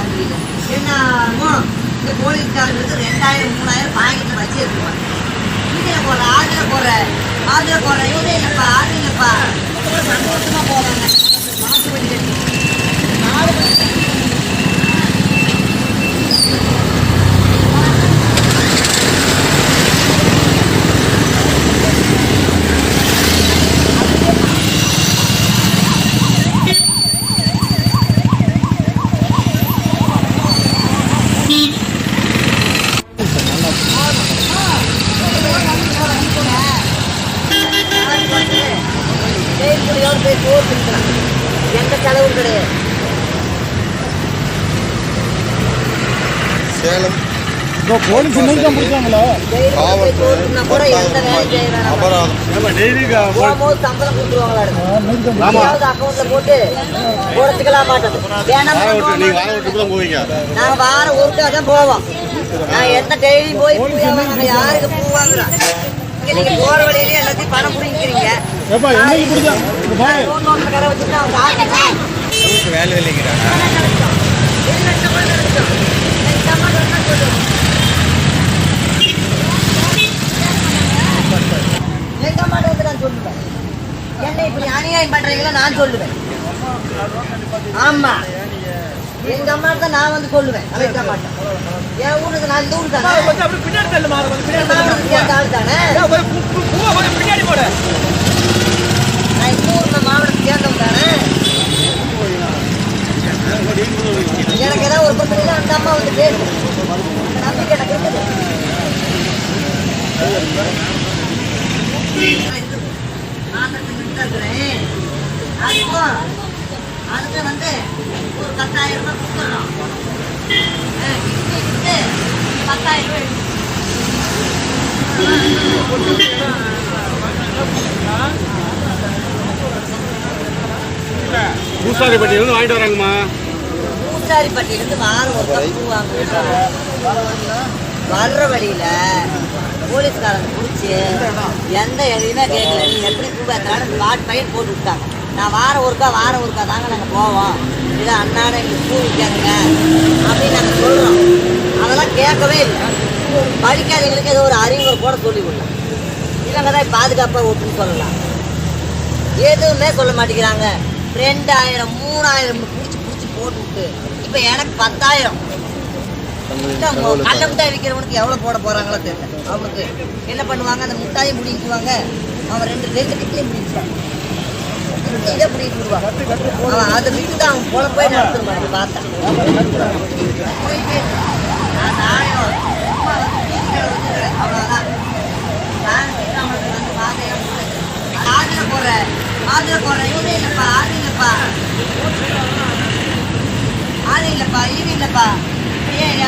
வாங்குறீங்க என்னமோ இந்த போலீஸ்காரங்களுக்கு ரெண்டாயிரம் மூணாயிரம் பாக்கெட்டில் வச்சு எடுத்துருவாங்க இதில் போகிற ஆதில் போகிற ஆதில் போகிற இவங்க இல்லைப்பா ஆதி இல்லைப்பா சந்தோஷமாக போகிறாங்க மாட்டு வண்டி செயல்முறையோடு போய் சோறு தின்னுக்கலாம் எந்த செலவும் கிடையாது. சேலம். போலீஸ் இன்னைக்கு பிடிச்சாங்களா சம்பளம் கொடுத்துருவாங்களா அக்கௌண்ட்ல போட்டு போறதுக்கெல்லாம் மாட்டோம். வேணாம் நீங்க வாரம் ஒருக்கா தான் போவோம். நான் எந்த டெய்லி போய் யாருக்கு பூ நீங்க போற வழியிலேயே எல்லாத்தையும் பணம் இங்க பாரு நோட்டு கடை வச்சுட்டு அவங்க ஆட்டலாம் வேலை இல்லைங்கிறாங்க. எங்க அம்மாட்ட வந்து நான் சொல்லுவேன். என்ன இப்படி அநியாயம் பண்றீங்களா நான் சொல்லுவேன். ஆமா. எங்க அம்மா தான் நான் வந்து சொல்லுவேன் அழைக்க மாட்டேன். என் ஊருக்கு நான் இந்த ஊர் தானே? பின்னாடி தள்ளு மாறு கொஞ்சம் பின்னாடி தள்ளு. மாவட்டத்துக்கு சேர்ந்த ஆள் தானே? ஏய், ஒரு பூ- பூ- பூவை கொஞ்சம் பின்னாடி போடு. நான் இந்த ஊர் மாவட்டத்துக்கு சேர்ந்தவன் தானே? எனக்கு ஏதாவது ஒரு பிரச்சனை அந்த அம்மா வந்து பேசும் நம்பிக்கை எனக்கு இருக்குது அதுக்கு வந்து ஒரு பத்தாயிரம் ரூபாய் கொடுத்துட்றோம் பத்தாயிரம் ரூபாய் பூசாரிப்பட்டியிலிருந்து வாங்கிட்டு வராங்கம்மா. பூசாரிப்பட்டியிலிருந்து வாரம் ஒரு கப் பூ வர்ற வழியில போலீஸ்காரங்க பிடிச்சி எந்த எதையுமே கேட்கல. நீ எப்படி பூ வாட் பையன் போட்டு விட்டாங்க. நான் வாரம் ஒருக்கா வாரம் ஒருக்கா தாங்க நாங்கள் போவோம். இதை அன்னாட எங்களுக்கு பூ விற்காதுங்க அப்படின்னு நாங்கள் சொல்கிறோம் அதெல்லாம் கேட்கவே இல்லை. படிக்காதவங்களுக்கு ஏதோ ஒரு அறிவுரை கூட சொல்லி விடலாம் இவங்க தான் பாதுகாப்பாக ஓட்டுன்னு சொல்லலாம். எதுவுமே சொல்ல மாட்டேங்கிறாங்க. ரெண்டாயிரம் மூணாயிரம் பிடிச்சி பிடிச்சி போட்டு விட்டு இப்போ எனக்கு பத்தாயிரம். கடல மிட்டாய் விற்கிறவனுக்கு எவ்வளோ போட போறாங்களோ தெரியல. அவனுக்கு என்ன பண்ணுவாங்க? அந்த மிட்டாயை முடிக்குவாங்க. அவன் ரெண்டு ரெண்டு கிட்லையும் முடிச்சுவான் இதை முடிட்டு விடுவான் அவன் அதை விட்டு தான் அவன் போய் நடத்துருவான் பார்த்தேன் நான் நாணயம் சும்மா நான் அவனுக்கு வந்து பாதையம் ஆதிர இவனே ஆதி ஆதி இல்லப்பா ஏன்